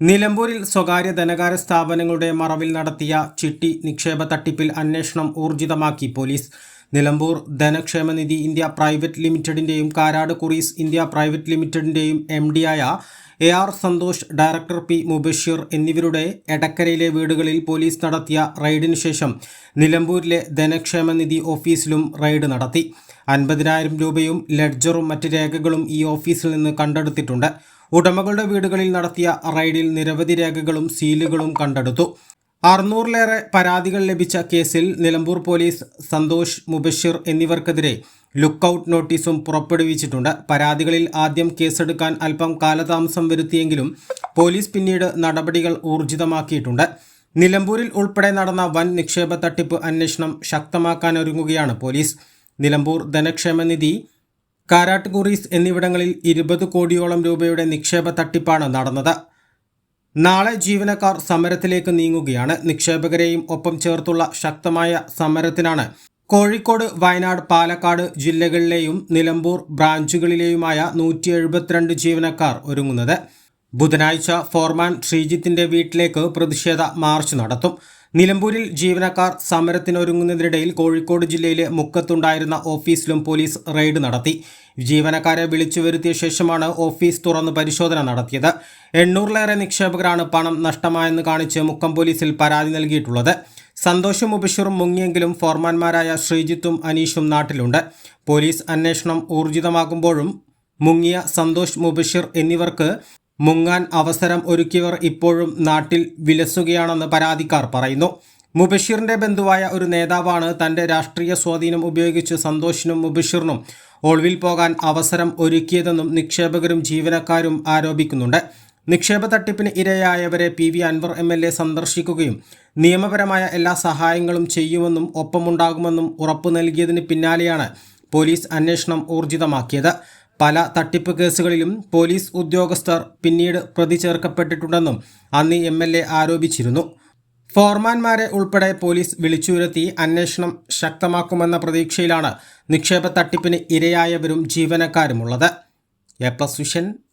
നിലമ്പൂരിൽ സ്വകാര്യ ധനകാര്യ സ്ഥാപനങ്ങളുടെ മറവിൽ നടത്തിയ ചിട്ടി നിക്ഷേപ തട്ടിപ്പിൽ അന്വേഷണം ഊർജിതമാക്കി police. Nilambur Dhanakshemanidhi India private ലിമിറ്റഡിന്റെയും Karat Kuries India private ലിമിറ്റഡിന്റെയും M ഡിയായ A R Santhosh director P Mubasheer എന്നിവരുടെ എടക്കരയിലെ വീടുകളിൽ പോലീസ് നടത്തിയ റെയ്ഡിന് ശേഷം നിലമ്പൂരിലെ ധനക്ഷേമനിധി ഓഫീസിലും റെയ്ഡ് നടത്തി. അൻപതിനായിരം രൂപയും ലെഡ്ജറും മറ്റ് രേഖകളും ഈ ഓഫീസിൽ നിന്ന് കണ്ടെടുത്തിട്ടുണ്ട്. ഉടമകളുടെ വീടുകളിൽ നടത്തിയ റെയ്ഡിൽ നിരവധി രേഖകളും സീലുകളും കണ്ടെടുത്തു. അറുന്നൂറിലേറെ പരാതികൾ ലഭിച്ച കേസിൽ നിലമ്പൂർ പോലീസ് സന്തോഷ് മുബഷിർ എന്നിവർക്കെതിരെ ലുക്കൌട്ട് നോട്ടീസും പുറപ്പെടുവിച്ചിട്ടുണ്ട്. പരാതികളിൽ ആദ്യം കേസെടുക്കാൻ അല്പം കാലതാമസം വരുത്തിയെങ്കിലും പോലീസ് പിന്നീട് നടപടികൾ ഊർജിതമാക്കിയിട്ടുണ്ട്. നിലമ്പൂരിൽ ഉൾപ്പെടെ നടന്ന വൻ നിക്ഷേപ തട്ടിപ്പ് അന്വേഷണം ശക്തമാക്കാനൊരുങ്ങുകയാണ് പോലീസ്. നിലമ്പൂർ ധനക്ഷേമനിധി കാരാട്ട് കുറീസ് എന്നിവിടങ്ങളിൽ ഇരുപത് കോടിയോളം രൂപയുടെ നിക്ഷേപ തട്ടിപ്പാണ് നടന്നത്. നാളെ ജീവനക്കാർ സമരത്തിലേക്ക് നീങ്ങുകയാണ്. നിക്ഷേപകരെയും ഒപ്പം ചേർത്തുള്ള ശക്തമായ സമരത്തിനാണ് കോഴിക്കോട് വയനാട് പാലക്കാട് ജില്ലകളിലെയും നിലമ്പൂർ ബ്രാഞ്ചുകളിലെയുമായ നൂറ്റി എഴുപത്തിരണ്ട് ജീവനക്കാർ ഒരുങ്ങുന്നത്. ബുധനാഴ്ച ഫോർമാൻ ശ്രീജിത്തിന്റെ വീട്ടിലേക്ക് പ്രതിഷേധ മാർച്ച് നടത്തും. നിലമ്പൂരിൽ ജീവനക്കാർ സമരത്തിനൊരുങ്ങുന്നതിനിടയിൽ കോഴിക്കോട് ജില്ലയിലെ മുക്കത്തുണ്ടായിരുന്ന ഓഫീസിലും പോലീസ് റെയ്ഡ് നടത്തി. ജീവനക്കാരെ വിളിച്ചു വരുത്തിയ ശേഷമാണ് ഓഫീസ് തുറന്ന് പരിശോധന നടത്തിയത്. എണ്ണൂറിലേറെ നിക്ഷേപകരാണ് പണം നഷ്ടമായെന്ന് കാണിച്ച് മുക്കം പോലീസിൽ പരാതി നൽകിയിട്ടുള്ളത്. സന്തോഷും മുബഷീറും മുങ്ങിയെങ്കിലും ഫോർമാൻമാരായ ശ്രീജിത്തും അനീഷും നാട്ടിലുണ്ട്. പോലീസ് അന്വേഷണം ഊർജിതമാകുമ്പോഴും മുങ്ങിയ സന്തോഷ് മുബഷീർ എന്നിവർക്ക് മുങ്ങാൻ അവസരം ഒരുക്കിയവർ ഇപ്പോഴും നാട്ടിൽ വിലസുകയാണെന്ന് പരാതിക്കാർ പറയുന്നു. മുബഷീറിന്റെ ബന്ധുവായ ഒരു നേതാവാണ് തന്റെ രാഷ്ട്രീയ സ്വാധീനം ഉപയോഗിച്ച് സന്തോഷിനും മുബഷീറിനും ഒളിവിൽ പോകാൻ അവസരം ഒരുക്കിയതെന്നും നിക്ഷേപകരും ജീവനക്കാരും ആരോപിക്കുന്നുണ്ട്. നിക്ഷേപ തട്ടിപ്പിന് ഇരയായവരെ P V Anvar M L A സന്ദർശിക്കുകയും നിയമപരമായ എല്ലാ സഹായങ്ങളും ചെയ്യുമെന്നും ഒപ്പമുണ്ടാകുമെന്നും ഉറപ്പു നൽകിയതിന് പിന്നാലെയാണ് പോലീസ് അന്വേഷണം ഊർജിതമാക്കിയത്. പല തട്ടിപ്പ് കേസുകളിലും പോലീസ് ഉദ്യോഗസ്ഥർ പിന്നീട് പ്രതി ചേർക്കപ്പെട്ടിട്ടുണ്ടെന്നും അന്ന് എം എൽ എ ആരോപിച്ചിരുന്നു. ഫോർമാൻമാരെ ഉൾപ്പെടെ പോലീസ് വിളിച്ചുവരുത്തി അന്വേഷണം ശക്തമാക്കുമെന്ന പ്രതീക്ഷയിലാണ് നിക്ഷേപ തട്ടിപ്പിന് ഇരയായവരും ജീവനക്കാരുമുള്ളത്. A plus vision